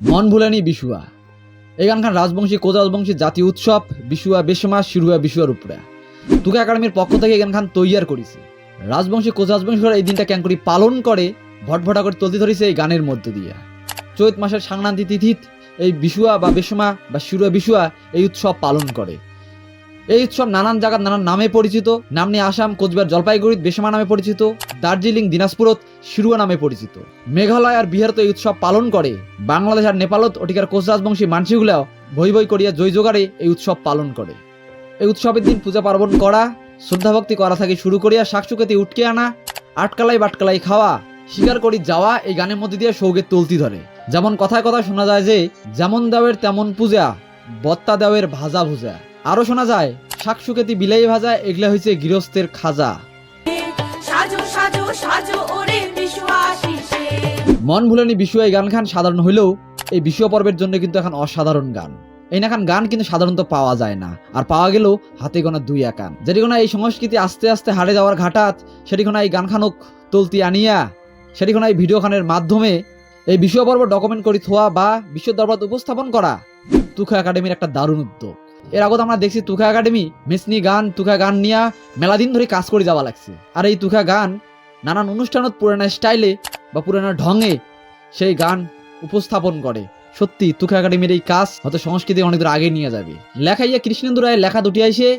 মন ভুলানি বিশুয়া। এই গানখান রাজবংশী কোজাজবংশী জাতীয় উৎসব, বিশুয়া বেশমা শিরুয়া বিশুয়ার উপরে। তুকা একাডেমির পক্ষ থেকে এই গানখান তৈয়ার করেছে। রাজবংশী কোজাজবংশীরা এই দিনটা ক্যাং করি পালন করে, ভটভটা করে তুলতে ধরেছে এই গানের মধ্যে দিয়ে। চৈত মাসের সাংনান্তি তিথিত এই বিশুয়া বা বেশমা বা শিরুয়া বিশুয়া এই উৎসব পালন করে। এই উৎসব নানান জায়গার নানান নামে পরিচিত। নাম নিয়ে আসাম, কোচবিহার জলপাইগুড়িত বেশমা নামে পরিচিত। দার্জিলিং দিনাজপুরত শিরুয়া নামে পরিচিত। মেঘালয় আর বিহার তো এই উৎসব পালন করে। বাংলাদেশ আর নেপালত ওটিকার কোচ রাজবংশী মানসিগুলাও ভই ভই করিয়া জয় জোগাড়ে এই উৎসব পালন করে। এই উৎসবের দিন পূজা পার্বণ করা শ্রদ্ধাভক্তি করা থেকে শুরু করিয়া শাকসুকেতে উটকে আনা, আটকালাই বাটকালাই খাওয়া স্বীকার করি যাওয়া এই গানের মধ্যে দিয়ে সৌগের তুলতি ধরে। যেমন কথায় কথায় শোনা যায় যে, যেমন দেওয়ের তেমন পূজা, বত্তা দেওয়ের ভাজা ভুজা। আরও শোনা যায় শাকসুকেতি বিলাই ভাজা এগুলা হয়েছে গৃহস্থের খাজা। মন ভুলেনি বিশু এই গান খান সাধারণ হইলেও এই বিশু পর্বের জন্য কিন্তু এখন অসাধারণ গান। এই নাখান গান কিন্তু সাধারণত পাওয়া যায় না আর পাওয়া গেলেও হাতে গোনা দুই একান যেটি কোনো এই সংস্কৃতি আস্তে আস্তে হারে যাওয়ার ঘাটাত সেটি কোনো এই গান খানক তুলতি আনিয়া সেটি কোনো এই ভিডিও খানের মাধ্যমে এই বিশ্ব পর্ব ডকুমেন্ট করি থোয়া বা বিশ্ব দরবার উপস্থাপন করা তুখা একাডেমির একটা দারুণ উদ্যোগ। এর আগত আমরা দেখছি তুখা একাডেমি, মেসনি গান, তুখা গান নিয়া মেলা দিন ধরে কাজ করে যাওয়া লাগছে। আর এই তুখা গান নানান অনুষ্ঠানত, পুরানা স্টাইলে বা পুরানো ঢঙে সেই গান উপস্থাপন করে। সত্যি, তুখা একাডেমির এই কাজ হয়তো সংস্কৃতি অনেক দূর আগে নিয়ে যাবে। লেখা লেখাইয়া কৃষ্ণেন্দু রায়ের লেখা দুটি আইসে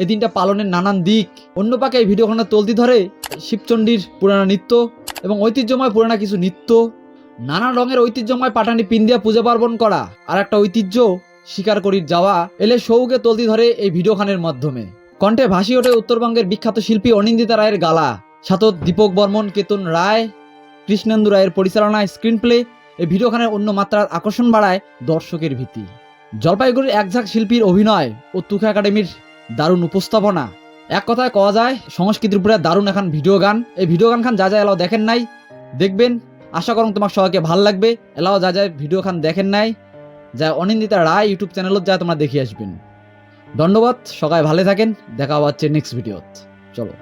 এই দিনটা পালনের নানান দিক। অন্য পাকে এই ভিডিওখানে তলতি ধরে শিবচণ্ডীর পুরানা নৃত্য এবং ঐতিহ্যময় পুরানা কিছু নৃত্য। নানা রঙের ঐতিহ্যময় পাটানি পিন্দিয়া পূজা পার্বণ করা। আর একটা ঐতিহ্য স্বীকার করি যাওয়া এলে সৌকে তলতি ধরে এই ভিডিও খানের মাধ্যমে। কণ্ঠে ভাসি ওঠে উত্তরবঙ্গের বিখ্যাত শিল্পী অনিন্দিতা রায়ের গালা। সাথত দীপক বর্মন, কেতন রায়, কৃষ্ণেন্দু রায়ের পরিচালনায় স্ক্রিন প্লে এই ভিডিওখানের অন্য মাত্রার আকর্ষণ বাড়ায় দর্শকের ভীতি। জলপাইগুড়ির একঝাক শিল্পীর অভিনয় ও তুখা একাডেমির দারুণ উপস্থাপনা। এক কথায় কওয়া যায়, সংস্কৃতির উপরে দারুণ এখন ভিডিও গান। এই ভিডিও গান খান যা যা এলাও দেখেন নাই, দেখবেন। আশা করুন তোমার সবাইকে ভালো লাগবে। এলাও যা যা ভিডিও খান দেখেন নাই। যা অনিন্দিতা রায় ইউটিউব চ্যানেলত যা তোমরা দেখে আসবেন। ধন্যবাদ, সবাই ভালো থাকেন, দেখা হচ্ছে নেক্সট ভিডিওত চলো।